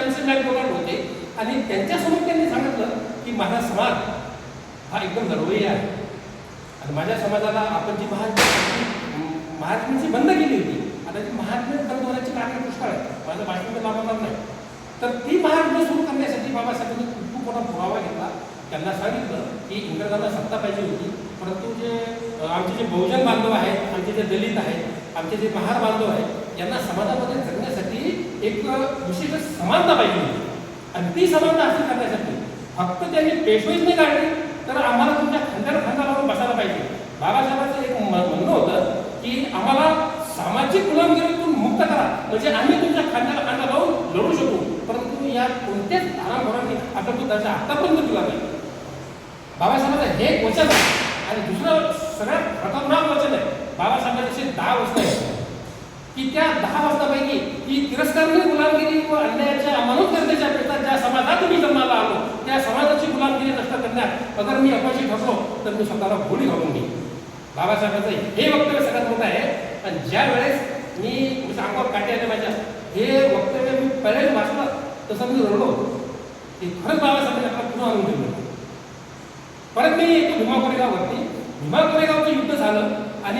Bank होते. आणि त्यांच्यासमोर त्यांनी सांगितलं की माझा समाज हा एकदम दरवई आहे. आणि माझ्या समाजाला आपण जी महात्मा महात्म्याची बंद केली होती आता ती महात्म्य बंद होण्याची कारण पुष्कळ आहे माझं भाषण तर नाही. तर ती महात्मा सुरू करण्यासाठी बाबासाहेबांनी खूप मोठा पुरावा घेतला. त्यांना सांगितलं की इंग्रजांना सत्ता पाहिजे होती. परंतु जे आमचे जे बहुजन बांधव आहेत आमचे जे दलित आहेत आमचे जे महार बांधव आहेत यांना समाजामध्ये जगण्यासाठी एक विशिष्ट समानता पाहिजे होती. आणि ती समानता असं करण्यासाठी फक्त त्यांनी पेशवेच नाही काढली तर आम्हाला तुमच्या खांद्यावर खांदा लावून बसायला पाहिजे. बाबासाहेबांचं एक म्हणणं होतं की आम्हाला सामाजिक गुलामगिरीतून मुक्त करा. म्हणजे आम्ही तुमच्या खांद्याला खांदा लावून लढू शकू. परंतु या कोणत्याच आरामखोरांनी आपल्या बुद्धाच्या आतापर्यंत दिला नाही. बाबासाहेबांचं हे वचन आहे. आणि दुसरं सगळ्यात खतरनाक वचन आहे बाबासाहेबांचे दहा वचन आहे की त्या दहा वाजतापैकी ही तिरस्कारणी गुलामगिरी व अन्यायाच्या मनोकर्तेच्या पेक्षा ज्या समाजात मी जन्माला आलो त्या समाजाची गुलामगिरी नष्ट करण्यात अगर मी अपयशी ठरलो तर मी स्वतःला गोळी घालून घेईन. बाबासाहेबांचं हे वक्तव्य सगळ्यात मोठं आहे. आणि ज्या वेळेस मी अंगावर काटे आले माझ्या हे वक्तव्य मी पहिल्यांदा वाचलं तसं मी रडलो की खरंच बाबासाहेबांनी आपला पुन्हा आणून दिलं परत मी येतो भीमा भीमा कोरेगावचं युद्ध झालं आणि